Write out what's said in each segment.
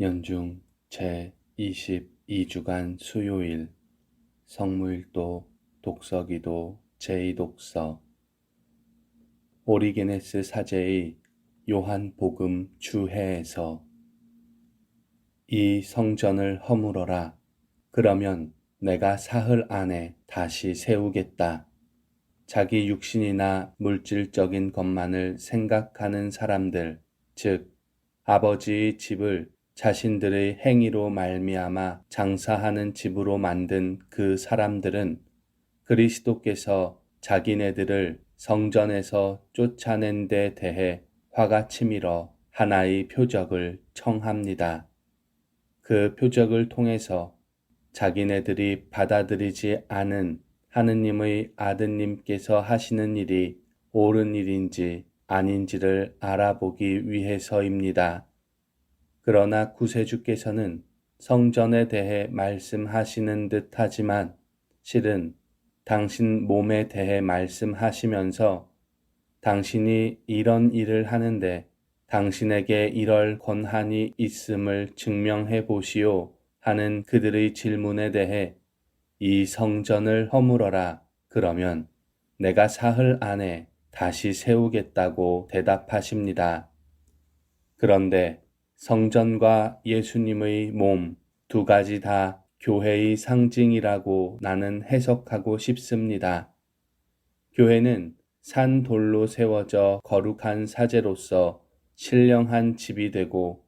연중 제 22주간 수요일 성무일도 독서기도 제2독서 오리게네스 사제의 요한복음 주해에서 이 성전을 허물어라. 그러면 내가 사흘 안에 다시 세우겠다. 자기 육신이나 물질적인 것만을 생각하는 사람들, 즉 아버지의 집을 자신들의 행위로 말미암아 장사하는 집으로 만든 그 사람들은 그리스도께서 자기네들을 성전에서 쫓아낸 데 대해 화가 치밀어 하나의 표적을 청합니다. 그 표적을 통해서 자기네들이 받아들이지 않은 하느님의 아드님께서 하시는 일이 옳은 일인지 아닌지를 알아보기 위해서입니다. 그러나 구세주께서는 성전에 대해 말씀하시는 듯 하지만 실은 당신 몸에 대해 말씀하시면서 당신이 이런 일을 하는데 당신에게 이럴 권한이 있음을 증명해 보시오 하는 그들의 질문에 대해 이 성전을 허물어라 그러면 내가 사흘 안에 다시 세우겠다고 대답하십니다. 그런데 성전과 예수님의 몸 두 가지 다 교회의 상징이라고 나는 해석하고 싶습니다. 교회는 산 돌로 세워져 거룩한 사제로서 신령한 집이 되고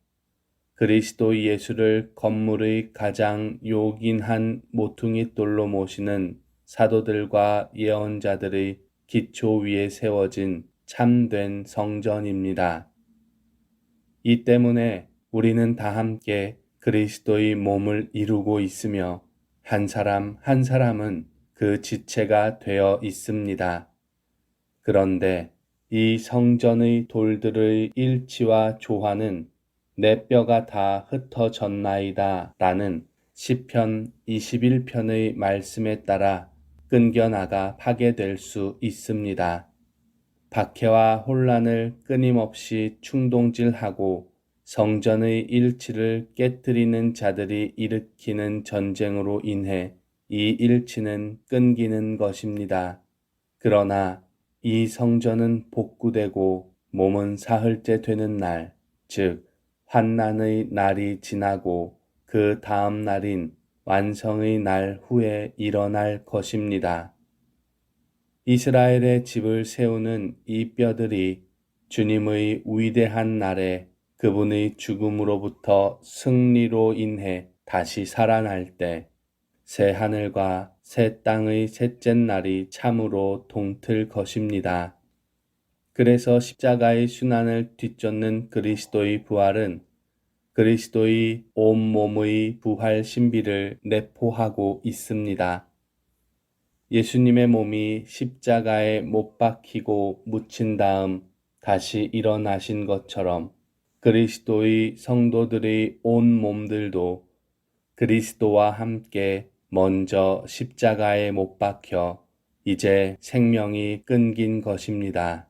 그리스도 예수를 건물의 가장 요긴한 모퉁이 돌로 모시는 사도들과 예언자들의 기초 위에 세워진 참된 성전입니다. 이 때문에 우리는 다 함께 그리스도의 몸을 이루고 있으며 한 사람 한 사람은 그 지체가 되어 있습니다. 그런데 이 성전의 돌들의 일치와 조화는 내 뼈가 다 흩어졌나이다 라는 시편 21편의 말씀에 따라 끊겨나가 파괴될 수 있습니다. 박해와 혼란을 끊임없이 충동질하고 성전의 일치를 깨뜨리는 자들이 일으키는 전쟁으로 인해 이 일치는 끊기는 것입니다. 그러나 이 성전은 복구되고 몸은 사흘째 되는 날, 즉, 환난의 날이 지나고 그 다음 날인 완성의 날 후에 일어날 것입니다. 이스라엘의 집을 세우는 이 뼈들이 주님의 위대한 날에 그분의 죽음으로부터 승리로 인해 다시 살아날 때 새 하늘과 새 땅의 셋째 날이 참으로 동틀 것입니다. 그래서 십자가의 순환을 뒤쫓는 그리스도의 부활은 그리스도의 온몸의 부활 신비를 내포하고 있습니다. 예수님의 몸이 십자가에 못 박히고 묻힌 다음 다시 일어나신 것처럼 그리스도의 성도들의 온 몸들도 그리스도와 함께 먼저 십자가에 못 박혀 이제 생명이 끊긴 것입니다.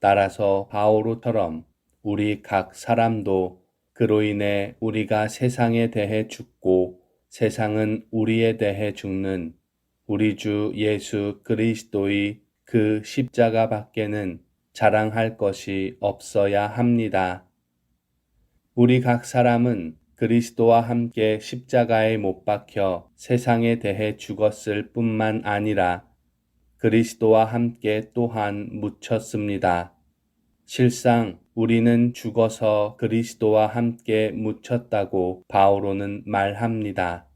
따라서 바오로처럼 우리 각 사람도 그로 인해 우리가 세상에 대해 죽고 세상은 우리에 대해 죽는 우리 주 예수 그리스도의 그 십자가 밖에는 자랑할 것이 없어야 합니다. 우리 각 사람은 그리스도와 함께 십자가에 못 박혀 세상에 대해 죽었을 뿐만 아니라 그리스도와 함께 또한 묻혔습니다. 실상 우리는 죽어서 그리스도와 함께 묻혔다고 바오로는 말합니다.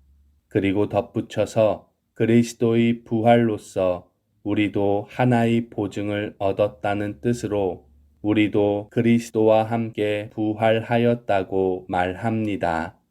그리고 덧붙여서 그리스도의 부활로서 우리도 하나의 보증을 얻었다는 뜻으로 우리도 그리스도와 함께 부활하였다고 말합니다.